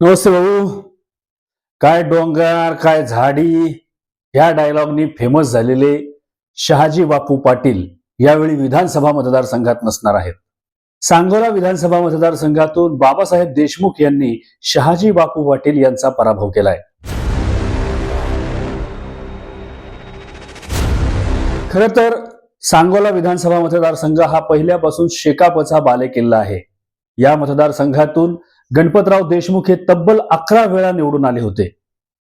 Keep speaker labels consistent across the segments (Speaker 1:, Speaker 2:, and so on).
Speaker 1: नमस्ते भाऊ. काय डोंगर काय झाडी या डायलॉगनी फेमस झालेले शहाजी बापू पाटील यावेळी विधानसभा मतदारसंघात नसणार आहेत. सांगोला विधानसभा मतदारसंघातून बाबासाहेब देशमुख यांनी शहाजी बापू पाटील यांचा पराभव केलाय. खर तर सांगोला विधानसभा मतदारसंघ हा पहिल्यापासून शेकापचा बालेकिल्ला आहे. या मतदारसंघातून गणपतराव देशमुख हे तब्बल अकरा वेळा निवडून आले होते.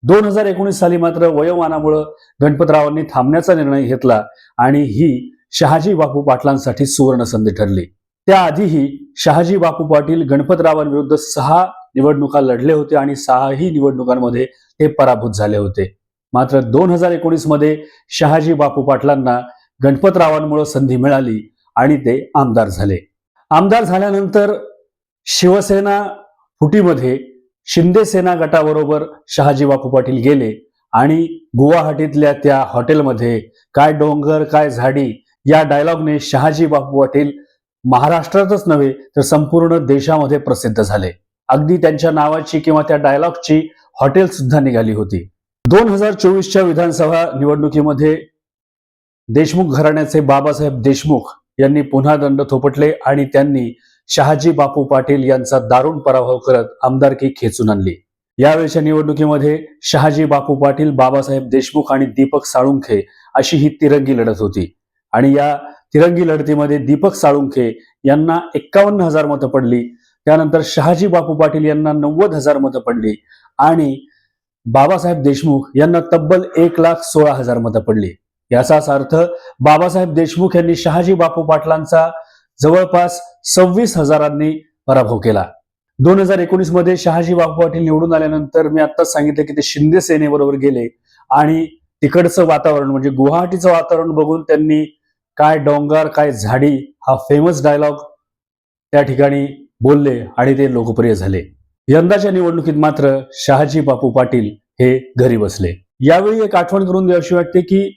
Speaker 1: दोन हजार एकोणीस साली मात्र वयोमानामुळं गणपतरावांनी थांबण्याचा निर्णय घेतला आणि ही शहाजी बापू पाटलांसाठी सुवर्ण संधी ठरली. त्याआधीही शहाजी बापू पाटील गणपतरावांविरुद्ध सहा निवडणुका लढले होते आणि सहाही निवडणुकांमध्ये ते पराभूत झाले होते. मात्र दोन हजार एकोणीसमध्ये शहाजी बापू पाटलांना गणपतरावांमुळे संधी मिळाली आणि ते आमदार झाले. आमदार झाल्यानंतर शिवसेना फुटीमध्ये शिंदे सेना गटाबरोबर शहाजी बापू पाटील गेले आणि गुवाहाटीतल्या त्या हॉटेलमध्ये काय डोंगर काय झाडी या डायलॉगने शहाजी बापू पाटील महाराष्ट्रातच नव्हे तर संपूर्ण देशामध्ये प्रसिद्ध झाले. अगदी त्यांच्या नावाची किंवा त्या डायलॉगची हॉटेल सुद्धा निघाली होती. दोन हजार चोवीसच्या विधानसभा निवडणुकीमध्ये देशमुख घराण्याचे बाबासाहेब देशमुख यांनी पुन्हा दंड थोपटले आणि त्यांनी शहाजी बापू पाटील यांचा दारुण पराभव करत आमदारकी खेचून आणली. यावेळच्या निवडणुकीमध्ये शहाजी बापू पाटील बाबासाहेब देशमुख आणि दीपक साळुंखे अशी ही तिरंगी लढत होती. आणि या तिरंगी लढतीमध्ये दीपक साळुंखे यांना एक्कावन्न हजार मतं पडली. त्यानंतर शहाजी बापू पाटील यांना नव्वद हजार मतं पडली आणि बाबासाहेब देशमुख यांना तब्बल एक लाख सोळा हजार मतं पडली. याचाच अर्थ बाबासाहेब देशमुख यांनी शहाजी बापू पाटलांचा जवळपास सव्वीस हजारांनी पराभव केला. दोन हजार एकोणीसमध्ये शहाजी बापू पाटील निवडून आल्यानंतर मी आत्ताच सांगितलं की ते शिंदे सेनेबरोबर गेले आणि तिकडचं वातावरण म्हणजे गुवाहाटीचं वातावरण बघून त्यांनी काय डोंगर काय झाडी हा फेमस डायलॉग त्या ठिकाणी बोलले आणि ते लोकप्रिय झाले. यंदाच्या निवडणुकीत मात्र शहाजी बापू पाटील हे घरी बसले. यावेळी एक आठवण करून द्यावीशी वाटते की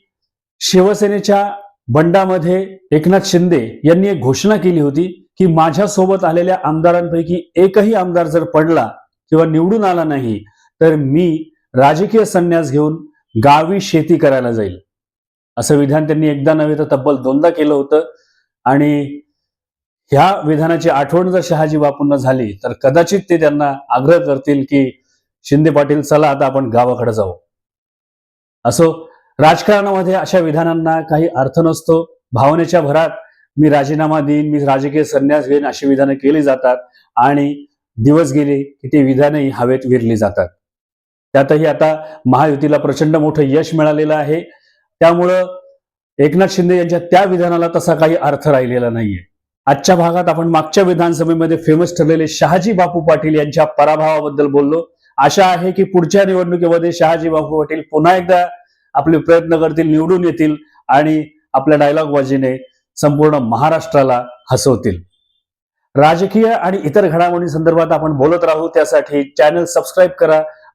Speaker 1: शिवसेनेच्या बंडामध्ये एकनाथ शिंदे यांनी एक घोषणा केली होती की माझ्या सोबत आलेल्या आमदारांपैकी एकही आमदार जर पडला किंवा निवडून आला नाही तर मी राजकीय संन्यास घेऊन गावी शेती करायला जाईल. असं विधान त्यांनी एकदा नव्हे तर तब्बल दोनदा केलं होतं. आणि ह्या विधानाची आठवण जर शहाजी बापूंना झाली तर कदाचित ते त्यांना आग्रह करतील की शिंदे पाटील चला आता आपण गावाकडे जाऊ. असो राजकारणामध्ये अशा विधानांना काही अर्थ नसतो. भावनेच्या भरात मी राजीनामा देईन मी राजकीय संन्यास घेईन अशी विधानं केली जातात आणि दिवस गेले की ती विधानही हवेत विरली जातात. त्यातही आता महायुतीला प्रचंड मोठं यश मिळालेलं आहे. त्यामुळं एकनाथ शिंदे यांच्या त्या विधानाला तसा काही अर्थ राहिलेला नाहीये. आजच्या भागात आपण मागच्या विधानसभेमध्ये फेमस ठरलेले शहाजी बापू पाटील यांच्या पराभवाबद्दल बोललो. आशा आहे की पुढच्या निवडणुकीमध्ये शहाजी बापू पाटील पुन्हा एकदा आपले प्रयत्न करतील निवडून येतील आणि आपल्या डायलॉग बाजीने संपूर्ण महाराष्ट्राला हसवतील. राजकीय आणि इतर घडामोडी संदर्भात आपण बोलत राहू त्यासाठी चॅनल सबस्क्राईब करा